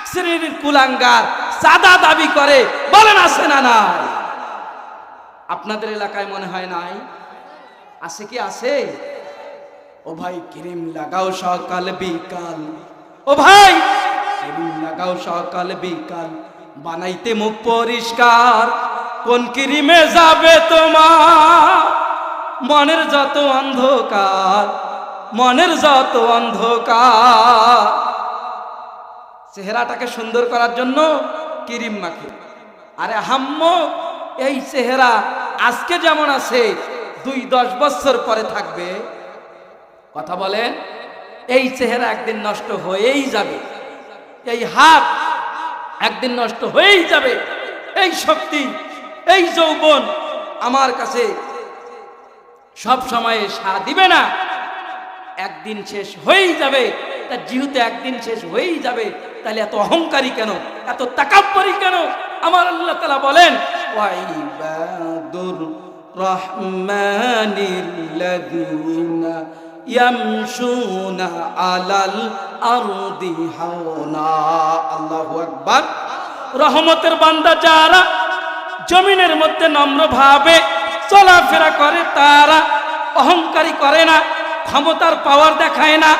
এক শ্রেণির কুলাঙ্গার সাদা দাবি করে, বলেন আছে না নাই? আপনাদের এলাকায় মনে হয় নাই? আছে কি আছে? ও ভাই, ক্রিম লাগাও সকাল বিকাল। ও ভাই, ক্রিম লাগাও সকাল বিকাল। বানাইতে মুখ পরিষ্কার। কোন ক্রিমে যাবে তোমার? মনের যত অন্ধকার, মনের যত অন্ধকার। চেহারাটাকে সুন্দর করার জন্য কিরিম মাখে। আরে হাম্ম, এই চেহারা আজকে যেমন আছে, দুই দশ বছর পরে থাকবে। কথা বলেন, এই চেহারা একদিন নষ্ট হয়েই যাবে। এই হাত একদিন নষ্ট হয়েই যাবে। এই শক্তি, এই যৌবন আমার কাছে সব সময়ে সাড়া দিবে না। একদিন শেষ হয়েই যাবে। তার যেহেতু একদিন শেষ হয়েই যাবে তাহলে এত অহংকারী কেন? এত তাকাব্বরি কেন? আমার আল্লাহ তালা বলেন রহমানিল্লাযীনা ইয়ামশুনা আলাল আরদি হাওনা। আল্লাহু আকবার। রহমতের বান্দা যারা জমিনের মধ্যে নম্র ভাবে চলাফেরা করে, তারা অহংকারী করে না, ক্ষমতার পাওয়ার দেখায় না,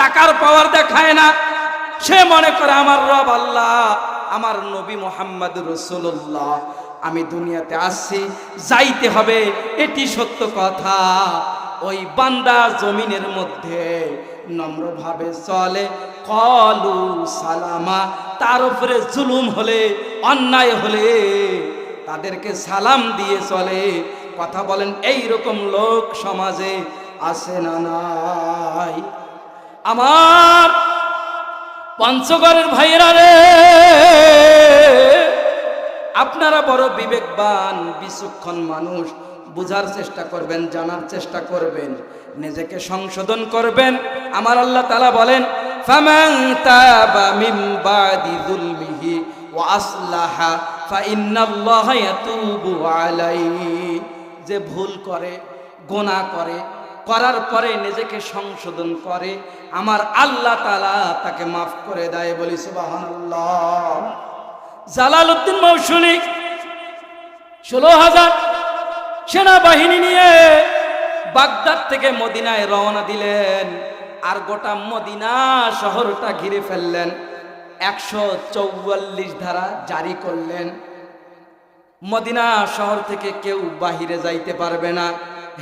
টাকার পাওয়ার দেখায় না সে মনে করে, আমার রব আল্লাহ, আমার নবী মোহাম্মদ রসুল্লাহ আমি দুনিয়াতে আসছি যাইতে হবে, এটি সত্য কথা। ওই বান্দা জমিনের মধ্যে নম্রভাবে চলে। কলু সালামা, তার উপরে জুলুম হলে, অন্যায় হলে, তাদেরকে সালাম দিয়ে চলে। কথা বলেন এই রকম লোক সমাজে আসে না নাই? আমার পঞ্চগড়ের ভাইয়েরা রে, আপনারা বড় বিবেকবান, বিচক্ষণ মানুষ। বুঝার চেষ্টা করবেন, জানার চেষ্টা করবেন, নিজেকে সংশোধন করবেন। আমার আল্লাহ তালা বলেন যে ভুল করে গোনা করে করার পরে নিজেকে সংশোধন করে, আমার আল্লাহ তালা তাকে মাফ করে দেয় বলি জালাল উদ্দিন মৌসুলি ষোলো হাজার সেনাবাহিনী নিয়ে বাগদাদ থেকে মদিনায় রওনা দিলেন আর গোটা মদিনা শহরটা ঘিরে ফেললেন। একশো চৌয়াল্লিশ ধারা জারি করলেন। মদিনা শহর থেকে কেউ বাহিরে যাইতে পারবে না।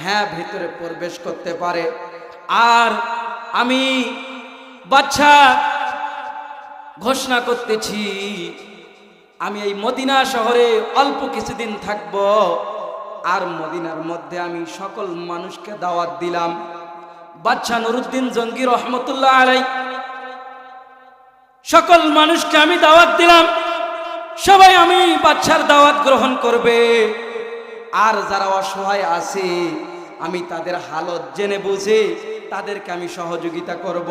হ্যাঁ ভিতরে প্রবেশ করতে পারে। আর আমি বাচ্চা ঘোষণা করতেছি, আমি এই মদিনা শহরে অল্প কিছুদিন থাকব, আর মদিনার মধ্যে আমি সকল মানুষকে দাওয়াত দিলাম। বাচ্চা নুরুদ্দিন জঙ্গি রহমতুল্লাহ আলাই, সকল মানুষকে আমি দাওয়াত দিলাম। সবাই আমি বাচ্চার দাওয়াত গ্রহণ করবে। আর যারা অসহায় আছে, আমি তাদের হালত জেনে বুঝে, তাদেরকে আমি সহযোগিতা করব।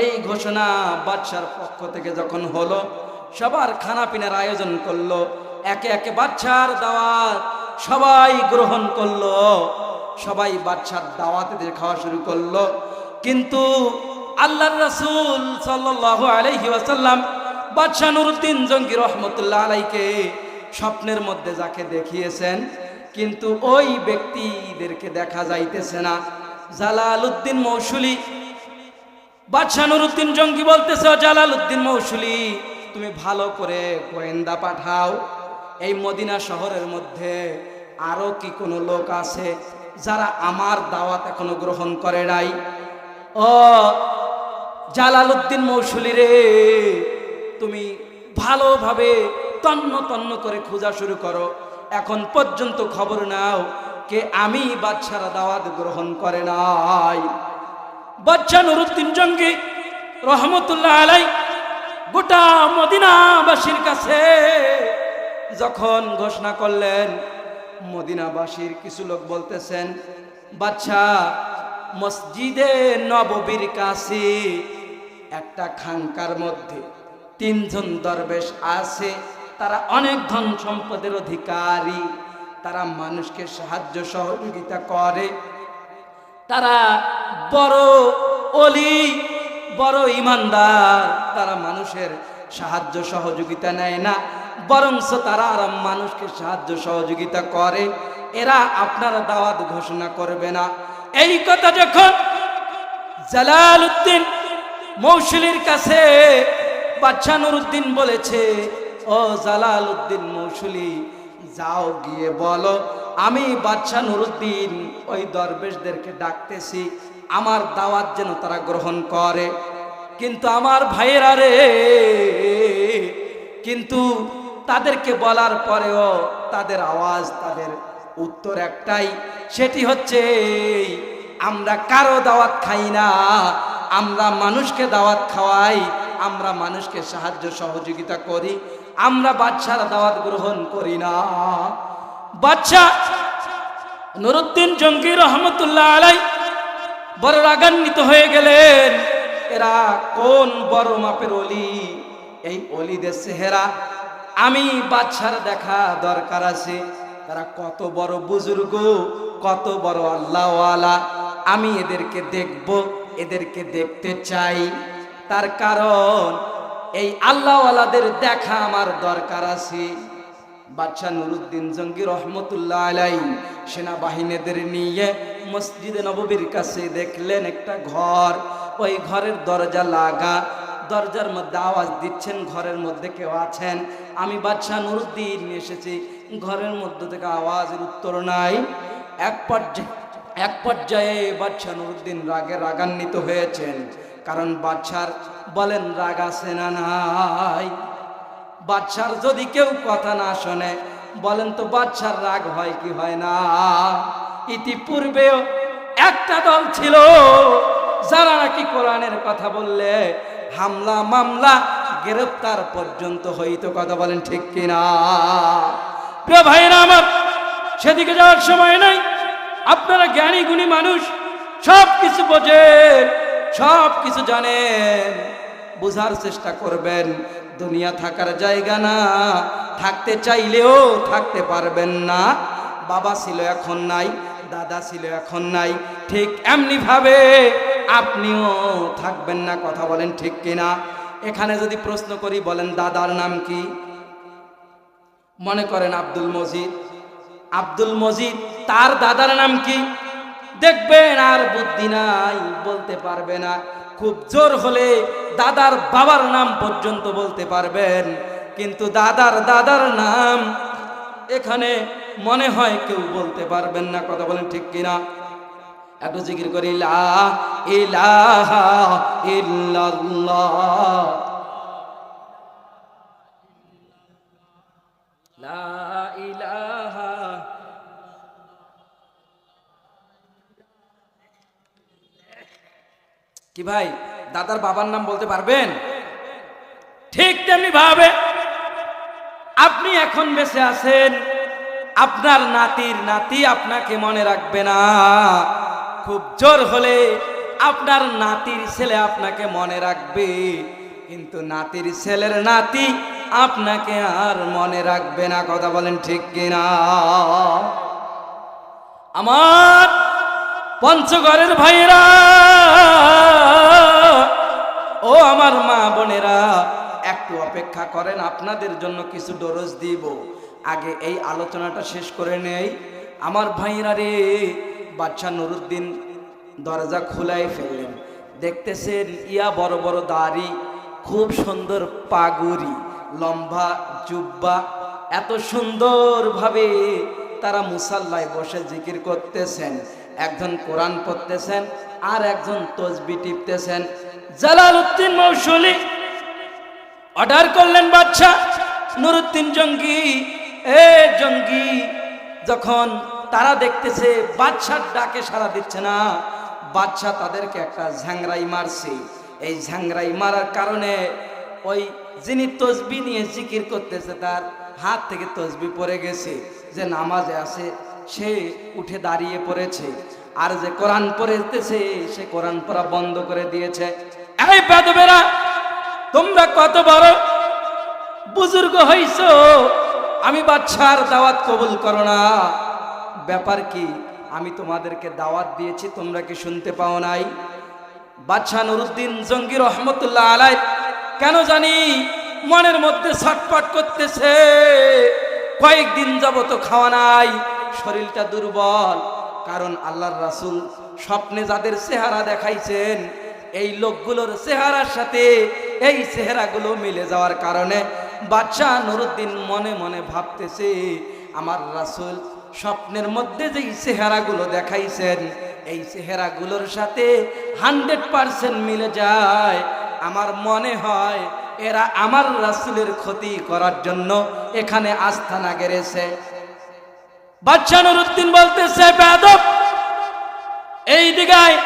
এই ঘোষণা বাচ্চার পক্ষ থেকে যখন হলো, সবার খানা পিনার আয়োজন করল, একে একে বাচ্চার দাওয়াত সবাই গ্রহণ করল, সবাই বাচ্চার দাওয়াতে খাওয়া শুরু করল। কিন্তু আল্লাহ রসুল সাল্লাল্লাহু আলাইহি ওয়াসাল্লাম বাদশাহ নুরুদ্দিন জঙ্গি রহমতুল্লাহ আলাইকে স্বপ্নের মধ্যে যাকে দেখিয়েছেন, কিন্তু ওই ব্যক্তিদেরকে দেখা যাইতেছে না। জালাল উদ্দিন মৌসুলি। বাদশাহ নুরুদ্দিন জঙ্গি বলতেছে, "ও জালাল উদ্দিন মৌসুলি, তুমি ভালো করে গোয়েন্দা পাঠাও। এই মদিনা শহরের মধ্যে আরও কি কোনো লোক আছে যারা আমার দাওয়াত এখনও গ্রহণ করে নাই? ও জালাল উদ্দিন মৌসুলি রে, তুমি ভালোভাবে তন্ন তন্ন করে খোঁজা শুরু করো। এখন পর্যন্ত খবর নাও কে আমি বাচ্চারা দাওয়াত গ্রহণ করে নাই। বাচ্চা নুরুদ্দিন জঙ্গি রহমতুল্লাহ আলাই গোটা মদিনাবাসীর কাছে যখন ঘোষণা করলেন, মদিনাবাসীর কিছু লোক বলতেছেন বাচ্চা মসজিদে নববীর কাছে একটা খানকার মধ্যে তিনজন দরবেশ আছে তারা অনেক ধন সম্পদের অধিকারী, তারা মানুষকে সাহায্য সহযোগিতা করে। তারা বড় অলি, বড় ইমানদার, তারা মানুষের সাহায্য সহযোগিতা নেয় না বরংস তারা আরাম মানুষকে সাহায্য সহযোগিতা করে। এরা আপনারা দাওয়াত ঘোষণা করবে না। এই কথা যখন জালাল উদ্দিন মৌসুলির কাছে বাচ্চা নুরুদ্দিন বলেছে ও জালাল উদ্দিন মৌসুলি, যাও গিয়ে বলো, আমি বাচ্চা নুরুদ্দিন ওই দরবেশদেরকে ডাকতেছি, আমার দাওয়াত যেন তারা গ্রহণ করে। কিন্তু আমার ভাইয়েরা রে, কিন্তু তাদেরকে বলার পরেও তাদের আওয়াজ, তাদের উত্তর একটাই, সেটি হচ্ছে, আমরা কারও দাওয়াত খাই না, আমরা মানুষকে দাওয়াত খাওয়াই আমরা মানুষকে সাহায্য সহযোগিতা করি, আমরা বাচ্চার দাওয়াত গ্রহণ করি না। বাচ্চা নুরুদ্দিন জঙ্গি রহমতুল্লাহ আলাই বড় রাগান্বিত হয়ে গেলেন, এরা কোন বড় মাপের অলি? এই অলিদের চেহারা আমি বাচ্চার দেখা দরকার আছে। তারা কত বড় বুজুর্গ, কত বড় আল্লাহওয়ালা। আমি এদেরকে দেখব, এদেরকে দেখতে চাই। তার কারণ, এই আল্লাহওয়ালাদের দেখা আমার দরকার আছে। বাদশাহ নুরুদ্দিন জঙ্গি রহমতুল্লাহ আলাই সেনাবাহিনীদের নিয়ে মসজিদে নববীর কাছে দেখলেন একটা ঘর। ওই ঘরের দরজা লাগা। দরজার মধ্যে আওয়াজ দিচ্ছেন, ঘরের মধ্যে কেউ আছেন। আমি বাদশাহ নুরুদ্দিন এসেছি। ঘরের মধ্যে থেকে আওয়াজের উত্তর নাই। এক পর্যায়ে এক পর্যায়ে বাদশাহ নুরুদ্দিন রাগে রাগান্বিত হয়েছেন। কারণ বাদশার বলেন, রাগ আছে না নাই? বাচ্চার যদি কেউ কথা না শোনে, বলেন তো বাচ্চার রাগ হয় কি হয় না? ইতিপূর্বেও একটা দল ছিল, যারা নাকি কোরআনের কথা বললে হামলা, মামলা, গ্রেপ্তার পর্যন্ত হইতো। কথা বলেন ঠিক কিনা? প্রিয় ভাইরা আমার, সেদিকে যাওয়ার সময় নাই। আপনারা জ্ঞানী, গুণী মানুষ সব কিছু বোঝেন। সব কিছু জানেন, বোঝার চেষ্টা করবেন, দুনিয়া থাকার জায়গা না, থাকতে চাইলেও থাকতে পারবেন না। বাবা ছিল এখন নাই, দাদা ছিল এখন নাই, ঠিক এমনি ভাবে আপনিও থাকবেন না, কথা বলেন ঠিক কিনা? এখানে যদি প্রশ্ন করি, বলেন, দাদার নাম কি? মনে করেন আব্দুল মজিদ। আব্দুল মজিদ, তার দাদার নাম কি? দেখবেন আর বুদ্ধি নাই, বলতে পারবে না। খুব জোর হলে দাদার বাবার নাম পর্যন্ত বলতে পারবেন। কিন্তু দাদার দাদার নাম এখানে মনে হয় কেউ বলতে পারবেন না, কথা বলেন ঠিক কিনা? একটু জিকির করি, লা ইলাহা ইল্লাল্লাহ। কি ভাই, দাদার বাবার নাম বলতে পারবেন? ঠিক তেমনি ভাবে আপনি এখন বেঁচে আছেন, আপনার নাতির নাতি আপনাকে মনে রাখবে না। খুব জোর হলে আপনার নাতির ছেলে আপনাকে মনে রাখবে, কিন্তু নাতির ছেলের নাতি আপনাকে আর মনে রাখবে না, কথা বলেন ঠিক কিনা? আমার পঞ্চগড়ের ভাইরা ও আমার মা বোনেরা, একটু অপেক্ষা করেন, আপনাদের জন্য কিছু ডরজ দিব। আগে এই আলোচনাটা শেষ করে নেই। আমার ভাইরা রে বাচ্চা নুরুদ্দিন দরজা খোলাই ফেললেন। দেখতেছেন, ইয়া বড় বড় দাড়ি, খুব সুন্দর পাগুরি, লম্বা জুব্বা। এত সুন্দরভাবে তারা মুসাল্লায় বসে জিকির করতেছেন। একজন কোরআন পড়তেছেন আর একজন তসবি টিপতেছেন। জালাল উদ্দিন মৌসুলি অর্ডার করলেন বাচ্চা নুরুদ্দিন জঙ্গি, এ জঙ্গি, যখন তারা দেখতেছে বাচ্চার ডাকে সারা দিচ্ছে না বাচ্চা তাদেরকে একটা ঝ্যাংরাই মারছে। এই ঝ্যাংরাই মারার কারণে ওই যিনি তসবি নিয়ে জিকির করতেছে তার হাত থেকে তসবি পড়ে গেছে, যে নামাজে আছে সে উঠে দাঁড়িয়ে পড়েছে। আর যে কোরআন পড়েতেছে সে কোরআন পড়া বন্ধ করে দিয়েছে। এই বেদবেরা, তোমরা কত বড় বুজুর্গ হইছ? আমি বাচ্চার দাওয়াত কবুল করো না। ব্যাপার কি, আমি তোমাদেরকে দাওয়াত দিয়েছি, তোমরা কি শুনতে পাও নাই? বাচ্চা নুরুদ্দিন জঙ্গি রহমতুল্লাহ আলাই, কেন জানি মনের মধ্যে ছটপট করতেছে। কয়েকদিন যাবত খাওয়া নাই। শরীরটা দুর্বল। কারণ আল্লাহর রাসুল স্বপ্নে যাদের চেহারা দেখাইছেন, এই লোকগুলোর চেহারার সাথে এই চেহারাগুলো মিলে যাওয়ার কারণে বাচ্চা নুরুদ্দিন মনে মনে ভাবতেছে, আমার রাসুল স্বপ্নের মধ্যে যেই চেহারাগুলো দেখাইছেন, এই চেহারাগুলোর সাথে হান্ড্রেড পার্সেন্ট মিলে যায়। আমার মনে হয় এরা আমার রাসুলের ক্ষতি করার জন্য এখানে আস্থানা গেড়েছে। বাচ্চা নুরুদ্দিন বলতেছে বেদব এই দিগায়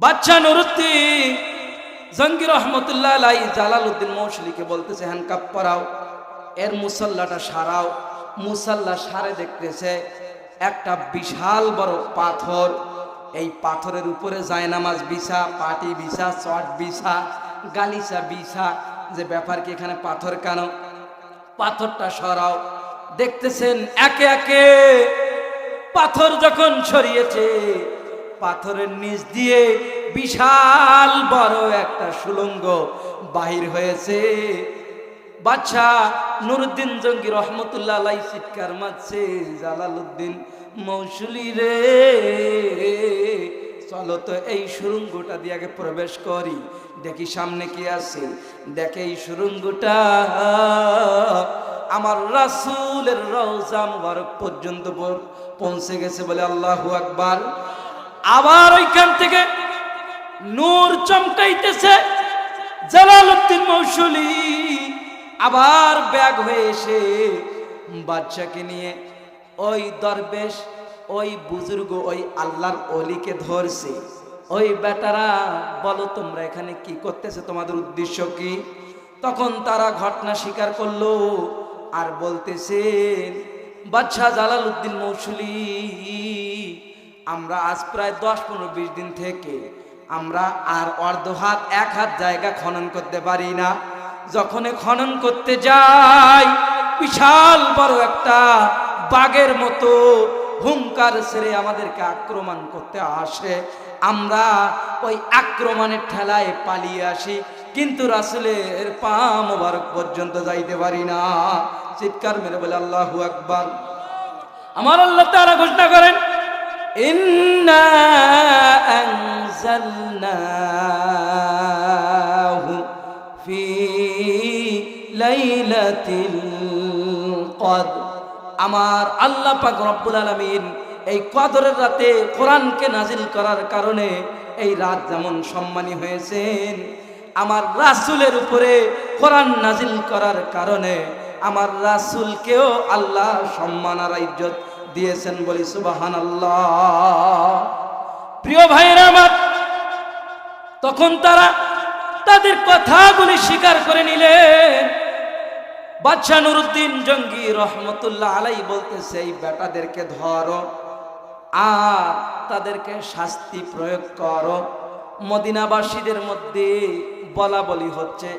বাচ্চা নুরুদ্দিন জঙ্গি রহমতুল্লাহ আলাই জালাল উদ্দিন মৌসুলিকে বলতেছে হ্যান্ডকাপ পরাও, এর মুসল্লাটা সারাও, মুসাল্লা সারে দেখতেছে, একটা বিশাল বড় পাথর, এই পাথরের উপরে জায়নামাজ বিছা, পাটি বিছা, চট বিছা, গালিচা বিছা, যে ব্যাপার কি এখানে পাথর কেন? পাথরটা সরাও। দেখতেছেন একে একে পাথর যখন ছড়িয়েছে, পাথরের নিচ দিয়ে বিশাল বড় একটা সুলঙ্গ বাহির হয়েছে। বাচ্চা নুরুদ্দিন জঙ্গি রহমতুল্লাহ চিৎকার মারছে, জালালউদ্দিন মৌসুলি রে। চলো তো এই সুরঙ্গটা দিয়ে আগে প্রবেশ করি। দেখি সামনে কি আছে? দেখে এই সুরঙ্গটা। আমার রাসূলের রওজা মুবারক পর্যন্ত পৌঁছে গেছে বলে আল্লাহু আকবার। আবার ওইখান থেকে নূর চমকাইতেছে জালালউদ্দিন মৌসুলি। আবার ব্যাগ হয়ে এসে বাচ্চাকে নিয়ে ওই দরবেশ ওই বুজুর্গ ওই আল্লাহর অলিকে ধরছে। ওই বেটারা, বলো তোমরা এখানে কি করতেছে? তোমাদের উদ্দেশ্য কি? তখন তারা ঘটনা স্বীকার করল আর বলতেছে বাচ্চা জালাল উদ্দিন মৌসুলি, আমরা আজ প্রায় দশ পনেরো বিশ দিন থেকে আমরা আর অর্ধ হাত এক হাত জায়গা খনন করতে পারি না। যখন খনন করতে যাই, বিশাল বড় একটা বাঘের মতো হুঙ্কার ছেড়ে আমাদেরকে আক্রমণ করতে আসে। আমরা ওই আক্রমণের ঠেলায় পালিয়ে আসি, কিন্তু রাসুলের পা মোবারক পর্যন্ত যাইতে পারি না। চিৎকার মেরে বলে, আল্লাহু আকবার। আমার আল্লাহ তারা ঘোষণা করেন ফি লাইলাতিল কদর। আমার আল্লাহ পাক রব্বুল আলামিন এই কদরের রাতে কোরআনকে নাজিল করার কারণে এই রাত যেমন সম্মানী হয়েছেন, আমার রাসূলের উপরে কোরআন নাজিল করার কারণে আমার রাসূলকেও আল্লাহ সম্মান আর ইজ্জত দিয়েছেন বলি সুবাহান আল্লাহ প্রিয় ভাইয়েরা আমার, তখন তারা তাদের কথাগুলি স্বীকার করে নিলেন। বাদশাহ নুরুদ্দিন জঙ্গি রহমতুল্লাহ আলাই বলতেছে, এই বেটাদেরকে ধরো আর তাদেরকে শাস্তি প্রয়োগ করো। মদিনাবাসীদের মধ্যে বলা বলি হচ্ছে,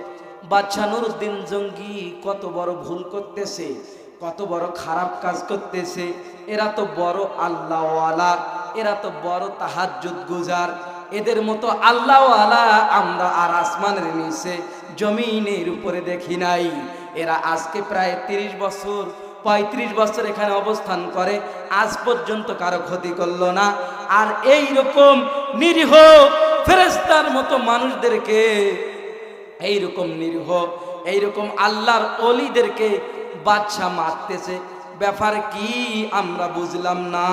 বাদশাহ নুরুদ্দিন জঙ্গি কত বড় ভুল করতেছে, কত বড় খারাপ কাজ করতেছে। এরা তো বড় আল্লাহওয়ালা, এরা তো বড় তাহাজ্জুদ গুজার। এদের মতো আল্লাহওয়ালা আমরা আর আসমানের নিচে, জমিনের উপরে দেখি নাই। এরা আজকে প্রায় তিরিশ বছর, পঁয়ত্রিশ বছর এখানে অবস্থান করে। আজ পর্যন্ত কারও ক্ষতি করল না। আর এই রকম নিরীহ ফেরেস্তার মতো মানুষদেরকে, এইরকম নিরীহ, এইরকম আল্লাহর অলিদেরকে বাচ্চা মারতেছে। ব্যাপার কি আমরা বুঝলাম না।